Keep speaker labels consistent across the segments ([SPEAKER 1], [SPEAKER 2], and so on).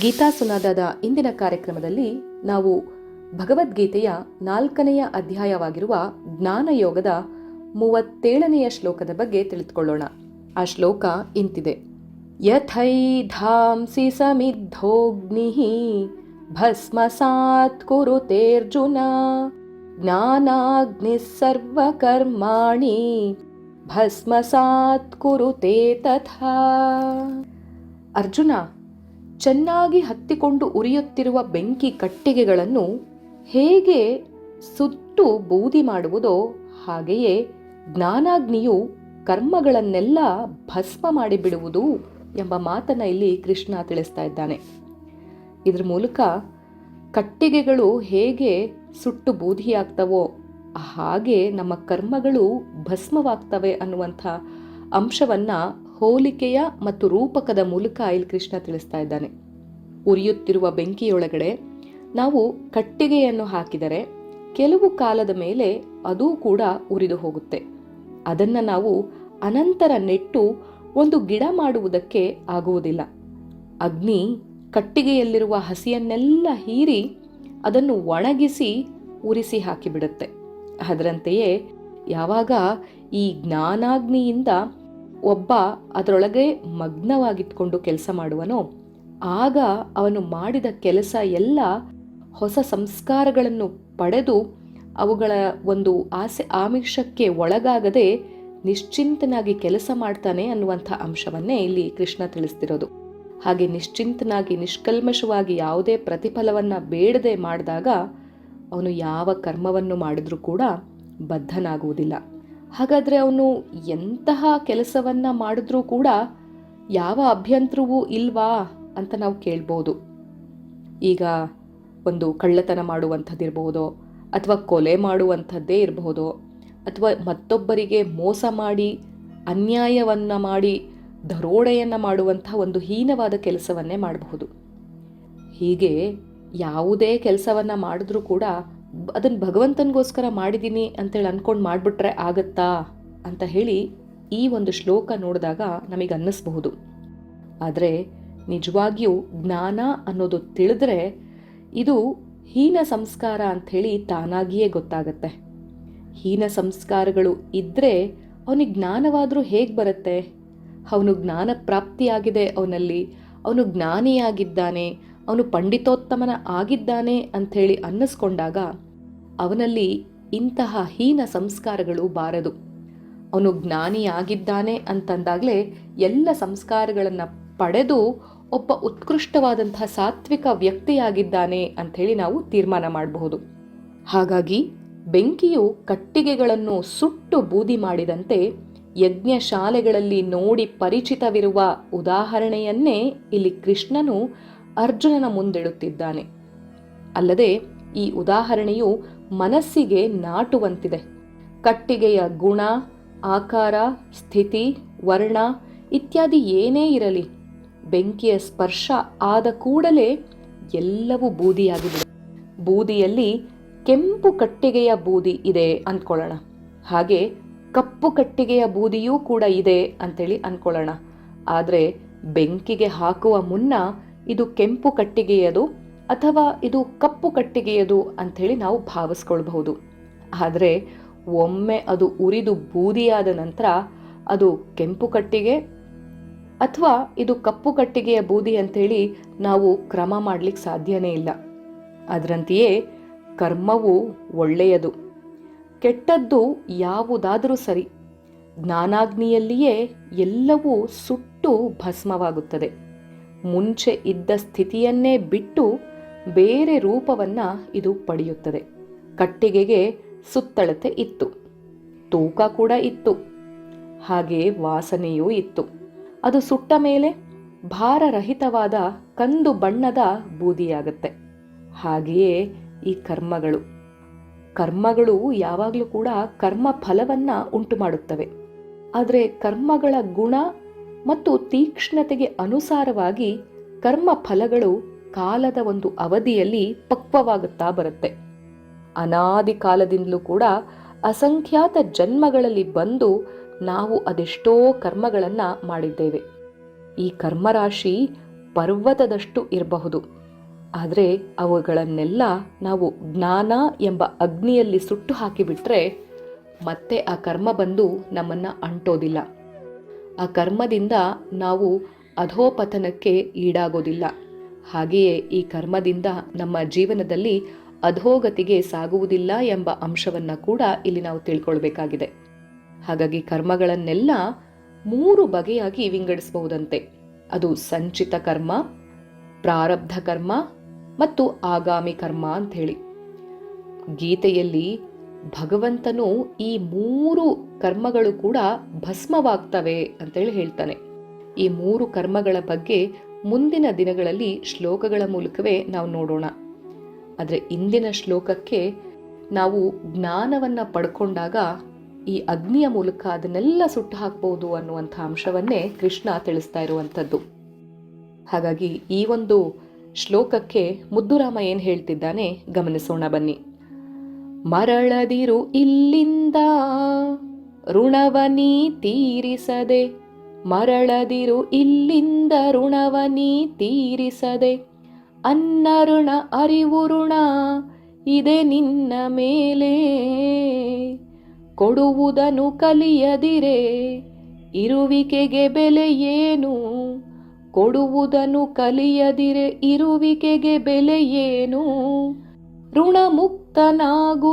[SPEAKER 1] ಗೀತಾ ಸುನಾದದ ಇಂದಿನ ಕಾರ್ಯಕ್ರಮದಲ್ಲಿ ನಾವು ಭಗವದ್ಗೀತೆಯ ನಾಲ್ಕನೆಯ ಅಧ್ಯಾಯವಾಗಿರುವ ಜ್ಞಾನಯೋಗದ ಮೂವತ್ತೇಳನೆಯ ಶ್ಲೋಕದ ಬಗ್ಗೆ ತಿಳಿದುಕೊಳ್ಳೋಣ. ಆ ಶ್ಲೋಕ ಇಂತಿದೆ. ಯಥೈಧಾಂಸಿ ಸಮಿದ್ಧೋಗ್ನಿ ಭಸ್ಮಸಾತ್ ಕುರುತೇರ್ಜುನ ಜ್ಞಾನಾಗ್ನಿ ಸರ್ವಕರ್ಮಾಣಿ ಭಸ್ಮಸಾತ್ ಕುರುತೆ ತಥಾ. ಅರ್ಜುನ ಚೆನ್ನಾಗಿ ಹತ್ತಿಕೊಂಡು ಉರಿಯುತ್ತಿರುವ ಬೆಂಕಿ ಕಟ್ಟಿಗೆಗಳನ್ನು ಹೇಗೆ ಸುಟ್ಟು ಬೂದಿ ಮಾಡುವುದೋ ಹಾಗೆಯೇ ಜ್ಞಾನಾಗ್ನಿಯು ಕರ್ಮಗಳನ್ನೆಲ್ಲ ಭಸ್ಮ ಮಾಡಿಬಿಡುವುದು ಎಂಬ ಮಾತನ್ನ ಇಲ್ಲಿ ಕೃಷ್ಣ ತಿಳಿಸ್ತಾ ಇದ್ದಾನೆ. ಇದ್ರ ಮೂಲಕ ಕಟ್ಟಿಗೆಗಳು ಹೇಗೆ ಸುಟ್ಟು ಬೂದಿಯಾಗ್ತವೋ ಹಾಗೆ ನಮ್ಮ ಕರ್ಮಗಳು ಭಸ್ಮವಾಗ್ತವೆ ಅನ್ನುವಂಥ ಅಂಶವನ್ನ ಹೋಲಿಕೆಯ ಮತ್ತು ರೂಪಕದ ಮೂಲಕ ಇಲ್ಲಿ ಕೃಷ್ಣ ತಿಳಿಸ್ತಾ ಇದ್ದಾನೆ. ಉರಿಯುತ್ತಿರುವ ಬೆಂಕಿಯೊಳಗಡೆ ನಾವು ಕಟ್ಟಿಗೆಯನ್ನು ಹಾಕಿದರೆ ಕೆಲವು ಕಾಲದ ಮೇಲೆ ಅದೂ ಕೂಡ ಉರಿದು ಹೋಗುತ್ತೆ. ಅದನ್ನ ನಾವು ಅನಂತರ ನೆಟ್ಟು ಒಂದು ಗಿಡ ಮಾಡುವುದಕ್ಕೆ ಆಗುವುದಿಲ್ಲ. ಅಗ್ನಿ ಕಟ್ಟಿಗೆಯಲ್ಲಿರುವ ಹಸಿಯನ್ನೆಲ್ಲ ಹೀರಿ ಅದನ್ನು ಒಣಗಿಸಿ ಉರಿಸಿ ಹಾಕಿಬಿಡುತ್ತೆ. ಅದರಂತೆಯೇ ಯಾವಾಗ ಈ ಜ್ಞಾನಾಗ್ನಿಯಿಂದ ಒಬ್ಬ ಅದರೊಳಗೆ ಮಗ್ನವಾಗಿತ್ಕೊಂಡು ಕೆಲಸ ಮಾಡುವನೋ, ಆಗ ಅವನು ಮಾಡಿದ ಕೆಲಸ ಎಲ್ಲ ಹೊಸ ಸಂಸ್ಕಾರಗಳನ್ನು ಪಡೆದು ಅವುಗಳ ಒಂದು ಆಸೆ ಆಮಿಷಕ್ಕೆ ಒಳಗಾಗದೆ ನಿಶ್ಚಿಂತನಾಗಿ ಕೆಲಸ ಮಾಡ್ತಾನೆ ಅನ್ನುವಂಥ ಅಂಶವನ್ನೇ ಇಲ್ಲಿ ಕೃಷ್ಣ ತಿಳಿಸ್ತಿರೋದು. ಹಾಗೆ ನಿಶ್ಚಿಂತನಾಗಿ, ನಿಷ್ಕಲ್ಮಶವಾಗಿ ಯಾವುದೇ ಪ್ರತಿಫಲವನ್ನು ಬೇಡದೆ ಮಾಡಿದಾಗ ಅವನು ಯಾವ ಕರ್ಮವನ್ನು ಮಾಡಿದರೂ ಕೂಡ ಬದ್ಧನಾಗುವುದಿಲ್ಲ. ಹಾಗಾದ್ರೆ ಅವನು ಎಂತಹ ಕೆಲಸವನ್ನ ಮಾಡಿದ್ರೂ ಕೂಡ ಯಾವ ಅಭ್ಯಂತರವೂ ಇಲ್ವಾ ಅಂತ ನಾವು ಕೇಳ್ಬೋದು. ಈಗ ಒಂದು ಕಳ್ಳತನ ಮಾಡುವಂಥದ್ದಿರ್ಬೋದು, ಅಥವಾ ಕೊಲೆ ಮಾಡುವಂಥದ್ದೇ ಇರಬಹುದು ಅಥವಾ ಮತ್ತೊಬ್ಬರಿಗೆ ಮೋಸ ಮಾಡಿ, ಅನ್ಯಾಯವನ್ನು ಮಾಡಿ, ದರೋಡೆಯನ್ನ ಮಾಡುವಂಥ ಒಂದು ಹೀನವಾದ ಕೆಲಸವನ್ನೇ ಮಾಡಬಹುದು. ಹೀಗೆ ಯಾವುದೇ ಕೆಲಸವನ್ನು ಮಾಡಿದ್ರೂ ಕೂಡ ಅದನ್ನು ಭಗವಂತನಿಗೋಸ್ಕರ ಮಾಡಿದ್ದೀನಿ ಅಂತೇಳಿ ಅಂದ್ಕೊಂಡು ಮಾಡಿಬಿಟ್ರೆ ಆಗತ್ತಾ ಅಂತ ಹೇಳಿ ಈ ಒಂದು ಶ್ಲೋಕ ನೋಡಿದಾಗ ನಮಗೆ ಅನ್ನಿಸ್ಬಹುದು. ಆದರೆ ನಿಜವಾಗಿಯೂ ಜ್ಞಾನ ಅನ್ನೋದು ತಿಳಿದ್ರೆ ಇದು ಹೀನ ಸಂಸ್ಕಾರ ಅಂಥೇಳಿ ತಾನಾಗಿಯೇ ಗೊತ್ತಾಗತ್ತೆ. ಹೀನ ಸಂಸ್ಕಾರಗಳು ಇದ್ದರೆ ಅವನಿಗೆ ಜ್ಞಾನವಾದರೂ ಹೇಗೆ ಬರುತ್ತೆ? ಅವನು ಜ್ಞಾನ ಪ್ರಾಪ್ತಿಯಾಗಿದೆ ಅವನಲ್ಲಿ, ಅವನು ಜ್ಞಾನಿಯಾಗಿದ್ದಾನೆ ಅವನು ಪಂಡಿತೋತ್ತಮನ ಆಗಿದ್ದಾನೆ ಅಂಥೇಳಿ ಅನ್ನಿಸ್ಕೊಂಡಾಗ ಅವನಲ್ಲಿ ಇಂತಹ ಹೀನ ಸಂಸ್ಕಾರಗಳು ಬಾರದು. ಅವನು ಜ್ಞಾನಿಯಾಗಿದ್ದಾನೆ ಅಂತಂದಾಗಲೇ ಎಲ್ಲ ಸಂಸ್ಕಾರಗಳನ್ನು ಪಡೆದು ಒಬ್ಬ ಉತ್ಕೃಷ್ಟವಾದಂತಹ ಸಾತ್ವಿಕ ವ್ಯಕ್ತಿಯಾಗಿದ್ದಾನೆ ಅಂಥೇಳಿ ನಾವು ತೀರ್ಮಾನ ಮಾಡಬಹುದು. ಹಾಗಾಗಿ ಬೆಂಕಿಯು ಕಟ್ಟಿಗೆಗಳನ್ನು ಸುಟ್ಟು ಬೂದಿ ಮಾಡಿದಂತೆ ಯಜ್ಞಶಾಲೆಗಳಲ್ಲಿ ನೋಡಿ ಪರಿಚಿತವಿರುವ ಉದಾಹರಣೆಯನ್ನೇ ಇಲ್ಲಿ ಕೃಷ್ಣನು ಅರ್ಜುನನ ಮುಂದಿಡುತ್ತಿದ್ದಾನೆ. ಅಲ್ಲದೆ ಈ ಉದಾಹರಣೆಯು ಮನಸ್ಸಿಗೆ ನಾಟುವಂತಿದೆ. ಕಟ್ಟಿಗೆಯ ಗುಣ, ಆಕಾರ, ಸ್ಥಿತಿ, ವರ್ಣ ಇತ್ಯಾದಿ ಏನೇ ಇರಲಿ, ಬೆಂಕಿಯ ಸ್ಪರ್ಶ ಆದ ಕೂಡಲೇ ಎಲ್ಲವೂ ಬೂದಿಯಾಗಿದೆ ಬೂದಿಯಲ್ಲಿ ಕೆಂಪು ಕಟ್ಟಿಗೆಯ ಬೂದಿ ಇದೆ ಅಂದ್ಕೊಳ್ಳೋಣ. ಹಾಗೆ ಕಪ್ಪು ಕಟ್ಟಿಗೆಯ ಬೂದಿಯೂ ಕೂಡ ಇದೆ ಅಂತೇಳಿ ಅನ್ಕೊಳ್ಳೋಣ ಆದರೆ ಬೆಂಕಿಗೆ ಹಾಕುವ ಮುನ್ನ ಇದು ಕೆಂಪು ಕಟ್ಟಿಗೆಯದು ಅಥವಾ ಇದು ಕಪ್ಪು ಕಟ್ಟಿಗೆಯದು ಅಂಥೇಳಿ ನಾವು ಭಾವಿಸ್ಕೊಳ್ಬಹುದು. ಆದರೆ ಒಮ್ಮೆ ಅದು ಉರಿದು ಬೂದಿಯಾದ ನಂತರ ಅದು ಕೆಂಪು ಕಟ್ಟಿಗೆ ಅಥವಾ ಇದು ಕಪ್ಪು ಕಟ್ಟಿಗೆಯ ಬೂದಿ ಅಂಥೇಳಿ ನಾವು ಕ್ರಮ ಮಾಡಲಿಕ್ಕೆ ಸಾಧ್ಯನೇ ಇಲ್ಲ. ಅದರಂತೆಯೇ ಕರ್ಮವು ಒಳ್ಳೆಯದು. ಕೆಟ್ಟದ್ದು ಯಾವುದಾದರೂ ಸರಿ, ಜ್ಞಾನಾಗ್ನಿಯಲ್ಲಿಯೇ ಎಲ್ಲವೂ ಸುಟ್ಟು ಭಸ್ಮವಾಗುತ್ತದೆ. ಮುಂಚೆ ಇದ್ದ ಸ್ಥಿತಿಯನ್ನೇ ಬಿಟ್ಟು ಬೇರೆ ರೂಪವನ್ನ ಇದು ಪಡೆಯುತ್ತದೆ. ಕಟ್ಟಿಗೆಗೆ ಸುತ್ತಳತೆ ಇತ್ತು. ತೂಕ ಕೂಡ ಇತ್ತು. ಹಾಗೆ ವಾಸನೆಯೂ ಇತ್ತು. ಅದು ಸುಟ್ಟ ಮೇಲೆ ಭಾರರಹಿತವಾದ ಕಂದು ಬಣ್ಣದ ಬೂದಿಯಾಗತ್ತೆ. ಹಾಗೆಯೇ ಈ ಕರ್ಮಗಳು. ಕರ್ಮಗಳು ಯಾವಾಗಲೂ ಕೂಡ ಕರ್ಮ ಫಲವನ್ನ ಉಂಟು ಮಾಡುತ್ತವೆ ಆದರೆ ಕರ್ಮಗಳ ಗುಣ ಮತ್ತು ತೀಕ್ಷ್ಣತೆಗೆ ಅನುಸಾರವಾಗಿ ಕರ್ಮ ಫಲಗಳು ಕಾಲದ ಒಂದು ಅವಧಿಯಲ್ಲಿ ಪಕ್ವವಾಗುತ್ತಾ ಬರುತ್ತೆ. ಅನಾದಿ ಕಾಲದಿಂದಲೂ ಕೂಡ ಅಸಂಖ್ಯಾತ ಜನ್ಮಗಳಲ್ಲಿ ಬಂದು ನಾವು ಅದೆಷ್ಟೋ ಕರ್ಮಗಳನ್ನು ಮಾಡಿದ್ದೇವೆ. ಈ ಕರ್ಮರಾಶಿ ಪರ್ವತದಷ್ಟು ಇರಬಹುದು. ಆದರೆ ಅವುಗಳನ್ನೆಲ್ಲ ನಾವು ಜ್ಞಾನ ಎಂಬ ಅಗ್ನಿಯಲ್ಲಿ ಸುಟ್ಟು ಹಾಕಿಬಿಟ್ರೆ ಮತ್ತೆ ಆ ಕರ್ಮ ಬಂದು ನಮ್ಮನ್ನು ಅಂಟೋದಿಲ್ಲ. ಆ ಕರ್ಮದಿಂದ ನಾವು ಅಧೋಪತನಕ್ಕೆ ಈಡಾಗೋದಿಲ್ಲ. ಹಾಗೆಯೇ ಈ ಕರ್ಮದಿಂದ ನಮ್ಮ ಜೀವನದಲ್ಲಿ ಅಧೋಗತಿಗೆ ಸಾಗುವುದಿಲ್ಲ ಎಂಬ ಅಂಶವನ್ನು ಕೂಡ ಇಲ್ಲಿ ನಾವು ತಿಳ್ಕೊಳ್ಬೇಕಾಗಿದೆ. ಹಾಗಾಗಿ ಕರ್ಮಗಳನ್ನೆಲ್ಲ ಮೂರು ಬಗೆಯಾಗಿ ವಿಂಗಡಿಸಬಹುದಂತೆ. ಅದು ಸಂಚಿತ ಕರ್ಮ, ಪ್ರಾರಬ್ಧ ಕರ್ಮ ಮತ್ತು ಆಗಾಮಿ ಕರ್ಮ ಅಂಥೇಳಿ. ಗೀತೆಯಲ್ಲಿ ಭಗವಂತನು ಈ ಮೂರು ಕರ್ಮಗಳು ಕೂಡ ಭಸ್ಮವಾಗ್ತವೆ ಅಂತೇಳಿ ಹೇಳ್ತಾನೆ. ಈ ಮೂರು ಕರ್ಮಗಳ ಬಗ್ಗೆ ಮುಂದಿನ ದಿನಗಳಲ್ಲಿ ಶ್ಲೋಕಗಳ ಮೂಲಕವೇ ನಾವು ನೋಡೋಣ. ಆದರೆ ಇಂದಿನ ಶ್ಲೋಕಕ್ಕೆ ನಾವು ಜ್ಞಾನವನ್ನು ಪಡ್ಕೊಂಡಾಗ ಈ ಅಗ್ನಿಯ ಮೂಲಕ ಅದನ್ನೆಲ್ಲ ಸುಟ್ಟು ಹಾಕ್ಬೋದು ಅನ್ನುವಂಥ ಅಂಶವನ್ನೇ ಕೃಷ್ಣ ತಿಳಿಸ್ತಾ ಇರುವಂಥದ್ದು. ಹಾಗಾಗಿ ಈ ಒಂದು ಶ್ಲೋಕಕ್ಕೆ ಮುದ್ದುರಾಮ ಏನು ಹೇಳ್ತಿದ್ದಾನೆ ಗಮನಿಸೋಣ ಬನ್ನಿ. ಮರಳದಿರು ಇಲ್ಲಿಂದ. ಋಣವನೀ ತೀರಿಸದೆ, ಮರಳದಿರು ಇಲ್ಲಿಂದ ಋಣವನೀ ತೀರಿಸದೆ. ಅನ್ನ ಋಣ ಅರಿವು ಋಣ ಇದೆ ನಿನ್ನ ಮೇಲೆ. ಕೊಡುವುದನ್ನು ಕಲಿಯದಿರೆ, ಇರುವಿಕೆಗೆ ಬೆಲೆ ಏನು? ಕೊಡುವುದನ್ನು ಕಲಿಯದಿರೆ, ಇರುವಿಕೆಗೆ ಬೆಲೆ ಏನು? ಋಣಮುಕ್ತನಾಗು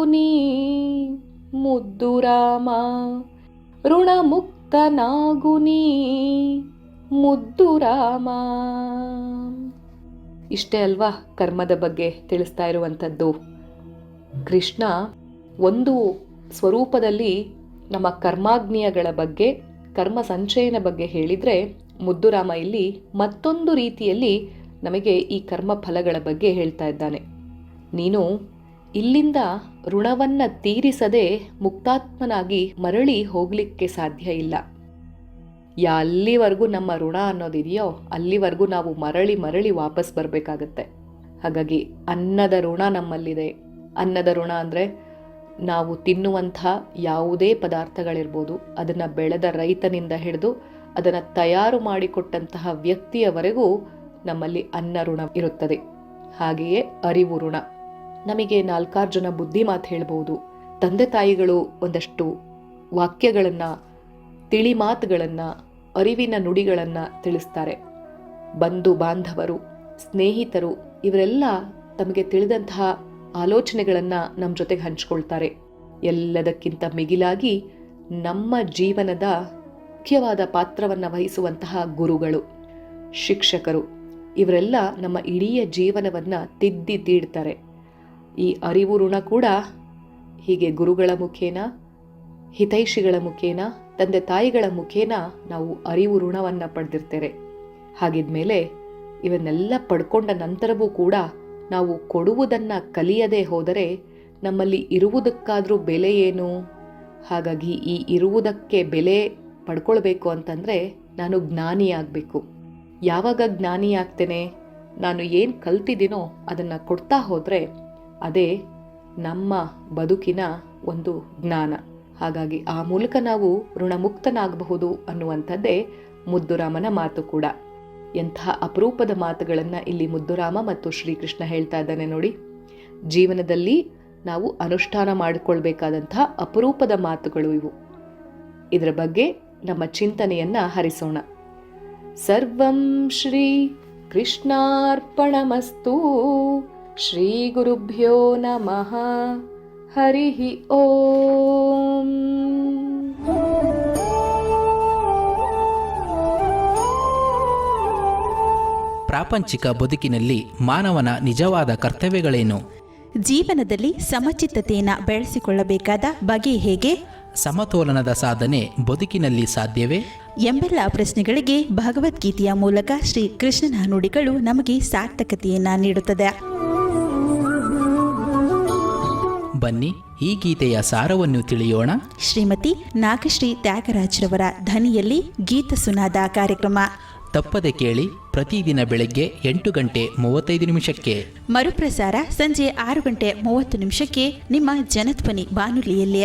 [SPEAKER 1] ನೀ ಮುದ್ದು ರಾಮ. ಋಣಮುಕ್ತನಾಗು ನೀ ಮುದ್ದು ರಾಮ. ಇಷ್ಟೇ ಅಲ್ವಾ ಕರ್ಮದ ಬಗ್ಗೆ ತಿಳಿಸ್ತಾ ಇರುವಂಥದ್ದು? ಕೃಷ್ಣ ಒಂದು ಸ್ವರೂಪದಲ್ಲಿ ನಮ್ಮ ಕರ್ಮಾಗ್ನಿಯಗಳ ಬಗ್ಗೆ, ಕರ್ಮ ಸಂಚಯನ ಬಗ್ಗೆ ಹೇಳಿದರೆ ಮುದ್ದುರಾಮ ಇಲ್ಲಿ ಮತ್ತೊಂದು ರೀತಿಯಲ್ಲಿ ನಮಗೆ ಈ ಕರ್ಮ ಫಲಗಳ ಬಗ್ಗೆ ಹೇಳ್ತಾ ಇದ್ದಾನೆ. ನೀನು ಇಲ್ಲಿಂದ ಋಣವನ್ನ ತೀರಿಸದೆ ಮುಕ್ತಾತ್ಮನಾಗಿ ಮರಳಿ ಹೋಗ್ಲಿಕ್ಕೆ ಸಾಧ್ಯ ಇಲ್ಲ. ಯಾ ಅಲ್ಲಿವರೆಗೂ ನಮ್ಮ ಋಣ ಅನ್ನೋದಿದೆಯೋ ಅಲ್ಲಿವರೆಗೂ ನಾವು ಮರಳಿ ಮರಳಿ ವಾಪಸ್ ಬರಬೇಕಾಗತ್ತೆ. ಹಾಗಾಗಿ ಅನ್ನದ ಋಣ ನಮ್ಮಲ್ಲಿದೆ. ಅನ್ನದ ಋಣ ಅಂದರೆ ನಾವು ತಿನ್ನುವಂಥ ಯಾವುದೇ ಪದಾರ್ಥಗಳಿರ್ಬೋದು, ಅದನ್ನು ಬೆಳೆದ ರೈತನಿಂದ ಹಿಡಿದು ಅದನ್ನು ತಯಾರು ಮಾಡಿಕೊಟ್ಟಂತಹ ವ್ಯಕ್ತಿಯವರೆಗೂ ನಮ್ಮಲ್ಲಿ ಅನ್ನ ಋಣ ಇರುತ್ತದೆ. ಹಾಗೆಯೇ ಅರಿವು ಋಣ. ನಮಗೆ ನಾಲ್ಕಾರು ಜನ ಬುದ್ಧಿ ಮಾತು ಹೇಳ್ಬೋದು. ತಂದೆ ತಾಯಿಗಳು ಒಂದಷ್ಟು ವಾಕ್ಯಗಳನ್ನು ತಿಳಿ ಮಾತುಗಳನ್ನು ಅರಿವಿನ ನುಡಿಗಳನ್ನು ತಿಳಿಸ್ತಾರೆ. ಬಂಧು ಬಾಂಧವರು, ಸ್ನೇಹಿತರು ಇವರೆಲ್ಲ ತಮಗೆ ತಿಳಿದಂತಹ ಆಲೋಚನೆಗಳನ್ನು ನಮ್ಮ ಜೊತೆಗೆ ಹಂಚ್ಕೊಳ್ತಾರೆ. ಎಲ್ಲದಕ್ಕಿಂತ ಮಿಗಿಲಾಗಿ ನಮ್ಮ ಜೀವನದ ಮುಖ್ಯವಾದ ಪಾತ್ರವನ್ನು ವಹಿಸುವಂತಹ ಗುರುಗಳು, ಶಿಕ್ಷಕರು. ಇವರೆಲ್ಲ ನಮ್ಮ ಇಡೀ ಜೀವನವನ್ನು ತಿದ್ದಿ ತೀಡ್ತಾರೆ. ಈ ಅರಿವು ಋಣ ಕೂಡ ಹೀಗೆ ಗುರುಗಳ ಮುಖೇನ, ಹಿತೈಷಿಗಳ ಮುಖೇನ, ತಂದೆ ತಾಯಿಗಳ ಮುಖೇನ ನಾವು ಅರಿವು ಋಣವನ್ನು ಪಡೆದಿರ್ತೇವೆ. ಹಾಗಿದ್ಮೇಲೆ ಇವನ್ನೆಲ್ಲ ಪಡ್ಕೊಂಡ ನಂತರವೂ ಕೂಡ ನಾವು ಕೊಡುವುದನ್ನು ಕಲಿಯದೆ ಹೋದರೆ ನಮ್ಮಲ್ಲಿ ಇರುವುದಕ್ಕಾದರೂ ಬೆಲೆ ಏನು? ಹಾಗಾಗಿ ಈ ಇರುವುದಕ್ಕೆ ಬೆಲೆ ಪಡ್ಕೊಳ್ಬೇಕು ಅಂತಂದರೆ ನಾನು ಜ್ಞಾನಿಯಾಗಬೇಕು ಯಾವಾಗ ಜ್ಞಾನಿ ಆಗ್ತೇನೆ? ನಾನು ಏನು ಕಲ್ತಿದ್ದೀನೋ ಅದನ್ನು ಕೊಡ್ತಾ ಹೋದರೆ ಅದೇ ನಮ್ಮ ಬದುಕಿನ ಒಂದು ಜ್ಞಾನ. ಹಾಗಾಗಿ ಆ ಮೂಲಕ ನಾವು ಋಣಮುಕ್ತನಾಗಬಹುದು ಅನ್ನುವಂಥದ್ದೇ ಮುದ್ದುರಾಮನ ಮಾತು ಕೂಡ. ಎಂತಹ ಅಪರೂಪದ ಮಾತುಗಳನ್ನು ಇಲ್ಲಿ ಮುದ್ದುರಾಮ ಮತ್ತು ಶ್ರೀಕೃಷ್ಣ ಹೇಳ್ತಾ ಇದ್ದಾನೆ ನೋಡಿ. ಜೀವನದಲ್ಲಿ ನಾವು ಅನುಷ್ಠಾನ ಮಾಡಿಕೊಳ್ಬೇಕಾದಂಥ ಅಪರೂಪದ ಮಾತುಗಳು ಇವು. ಇದರ ಬಗ್ಗೆ ನಮ್ಮ ಚಿಂತನೆಯನ್ನ ಹರಿಸೋಣ. ಸರ್ವಂ ಶ್ರೀ ಕೃಷ್ಣಾರ್ಪಣಮಸ್ತು ಶ್ರೀಗುರುಭ್ಯೋ ನಮಃ ಹರಿ ಓಂ
[SPEAKER 2] ಪ್ರಾಪಂಚಿಕ ಬದುಕಿನಲ್ಲಿ ಮಾನವನ ನಿಜವಾದ ಕರ್ತವ್ಯಗಳೇನು?
[SPEAKER 3] ಜೀವನದಲ್ಲಿ ಸಮಚಿತ್ತತೆಯನ್ನು ಬೆಳೆಸಿಕೊಳ್ಳಬೇಕಾದ ಬಗೆ ಹೇಗೆ?
[SPEAKER 2] ಸಮತೋಲನದ ಸಾಧನೆ ಬದುಕಿನಲ್ಲಿ ಸಾಧ್ಯವೇ?
[SPEAKER 3] ಎಂಬೆಲ್ಲ ಪ್ರಶ್ನೆಗಳಿಗೆ ಭಗವದ್ಗೀತೆಯ ಮೂಲಕ ಶ್ರೀ ಕೃಷ್ಣನ ನುಡಿಗಳು ನಮಗೆ ಸಾರ್ಥಕತೆಯನ್ನು ನೀಡುತ್ತದೆ.
[SPEAKER 2] ಬನ್ನಿ ಈ ಗೀತೆಯ ಸಾರವನ್ನು ತಿಳಿಯೋಣ.
[SPEAKER 3] ಶ್ರೀಮತಿ ನಾಗಶ್ರೀ ತ್ಯಾಗರಾಜ್ರವರ ಧ್ವನಿಯಲ್ಲಿ ಗೀತ ಸುನಾದ ಕಾರ್ಯಕ್ರಮ.
[SPEAKER 2] ತಪ್ಪದೆ ಕೇಳಿ ಪ್ರತಿದಿನ ಬೆಳಗ್ಗೆ ಎಂಟು ಗಂಟೆ ಮೂವತ್ತೈದು ನಿಮಿಷಕ್ಕೆ.
[SPEAKER 3] ಮರುಪ್ರಸಾರ ಸಂಜೆ ಆರು ಗಂಟೆ ಮೂವತ್ತು ನಿಮಿಷಕ್ಕೆ ನಿಮ್ಮ ಜನಧ್ವನಿ ಬಾನುಲಿಯಲ್ಲಿ.